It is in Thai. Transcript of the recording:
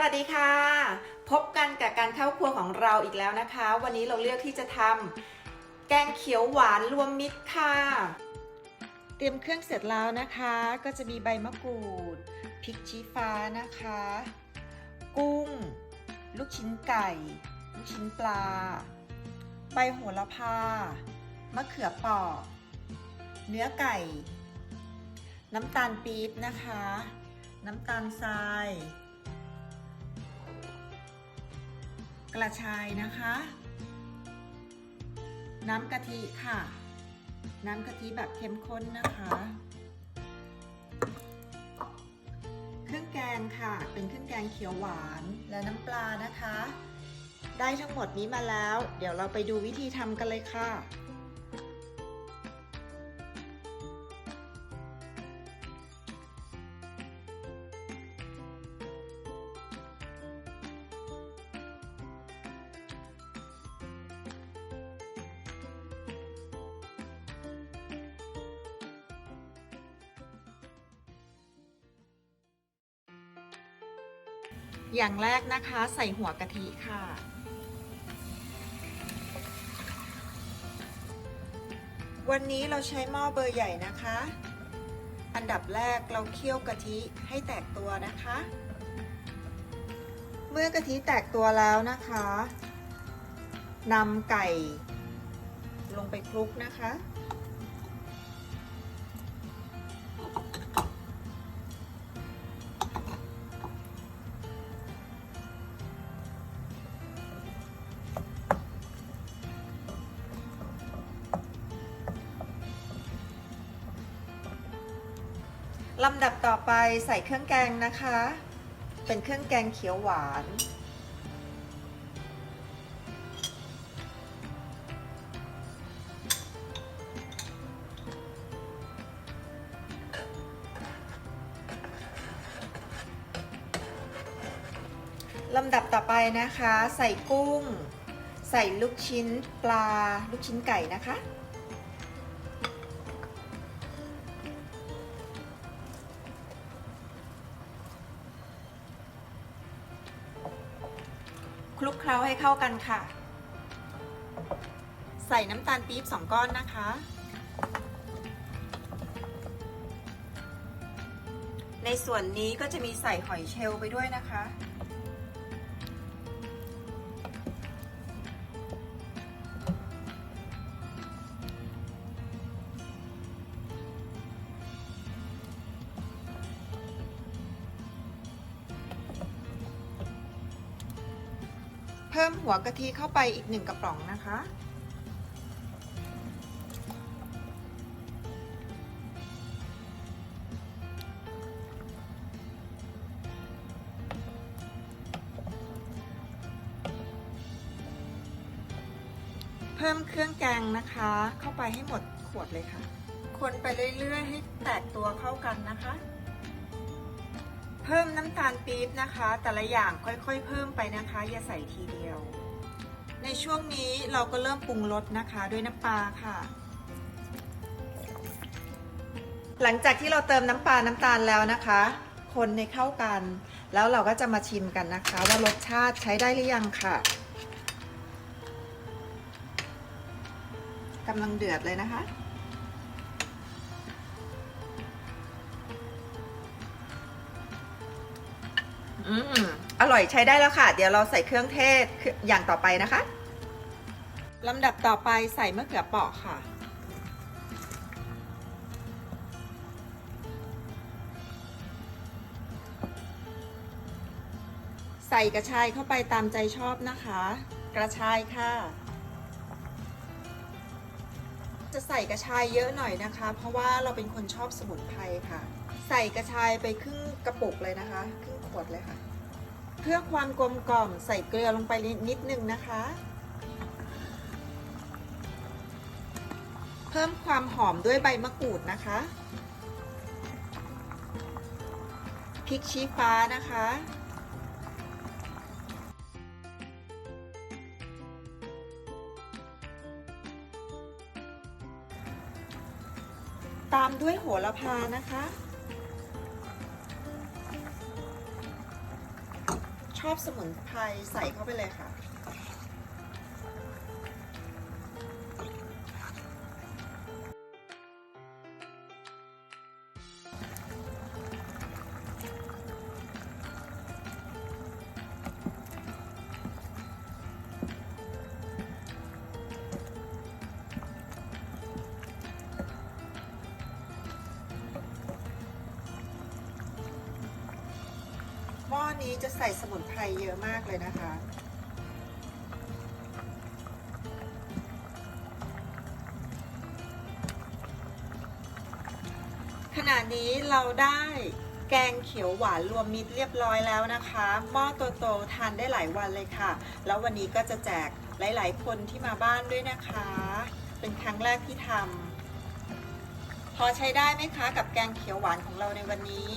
วัสดีค่ะ พบกันกับการเข้าครัวของเราอีกแล้วนะคะ วันนี้เราเลือกที่จะทำแกงเขียวหวานรวมมิตรค่ะ เตรียมเครื่องเสร็จแล้วนะคะ ก็จะมีใบมะกรูดพริกชี้ฟ้านะคะ กุ้ง ลูกชิ้นไก่ ลูกชิ้นปลา ใบโหระพามะเขือเปราะเนื้อไก่ น้ำตาลปี๊บนะคะ น้ำตาลทราย กระชายนะคะ น้ำกะทิค่ะ น้ำกะทิแบบเข้มข้นนะคะ เครื่องแกงค่ะ เป็นเครื่องแกงเขียวหวานและน้ำปลานะคะ ได้ทั้งหมดนี้มาแล้ว เดี๋ยวเราไปดูวิธีทำกันเลยค่ะ อย่างแรกนะคะใส่หัวกะทิค่ะ วันนี้เราใช้หม้อเบอร์ใหญ่นะคะ อันดับแรกเราเคี่ยวกะทิให้แตกตัวนะคะ เมื่อกะทิแตกตัวแล้วนะคะนำไก่ลงไปคลุกนะคะ ลำดับต่อไปใส่เครื่องแกงนะคะ เป็นเครื่องแกงเขียวหวาน ลำดับต่อไปนะคะ ใส่กุ้ง ใส่ลูกชิ้นปลา ลูกชิ้นไก่นะคะ ล้าให้เข้ากันค่ะ ใส่น้ำตาลปี๊บสองก้อนนะคะ ในส่วนนี้ก็จะมีใส่หอยเชลล์ไปด้วยนะคะ เพิ่มหัวกะทิเข้าไปอีกหนึ่งกระป๋องนะคะ เพิ่มเครื่องแกงนะคะ เข้าไปให้หมดขวดเลยค่ะ คนไปเรื่อยๆ ให้แตกตัวเข้ากันนะคะ พิ่มน้ำตาลปี๊บนะคะ แต่ละอย่างค่อยๆ เพิ่มไปนะคะ อย่าใส่ทีเดียว ในช่วงนี้เราก็เริ่มปรุงรสนะคะด้วยน้ำปลาค่ะ หลังจากที่เราเติมน้ำปลาน้ำตาลแล้วนะคะ คนในเข้ากัน แล้วเราก็จะมาชิมกันนะคะ ว่ารสชาติใช้ได้หรือยังค่ะกำลังเดือดเลยนะคะ อืมอร่อยใช้ได้แล้วค่ะ เดี๋ยวเราใส่เครื่องเทศอย่างต่อไปนะคะลำดับต่อไปใส่มะเขือเปราะค่ะ ใส่กระชายเข้าไปตามใจชอบนะคะ กระชายค่ะ จะใส่กระชายเยอะหน่อยนะคะ เพราะว่าเราเป็นคนชอบสมุนไพรค่ะ ใส่กระชายไปครึ่งกระปุกเลยนะคะครึ่งขวดเลยค่ะ เพื่อความกลมกล่อมใส่เกลือลงไปนิดนึงนะคะ เพิ่มความหอมด้วยใบมะกรูดนะคะพริกชี้ฟ้านะคะ ตามด้วยโหระพานะคะ ชอบสมุนไพรใส่เข้าไปเลยค่ะ นี้จะใส่สมุนไพรเยอะมากเลยนะคะ ขณะนี้เราได้แกงเขียวหวานรวมมิตรเรียบร้อยแล้วนะคะหม้อโตๆทานได้หลายวันเลยค่ะ แล้ววันนี้ก็จะแจกหลายๆ คนที่มาบ้านด้วยนะคะ เป็นครั้งแรกที่ทำพอใช้ได้ไหมคะกับแกงเขียวหวานของเราในวันนี้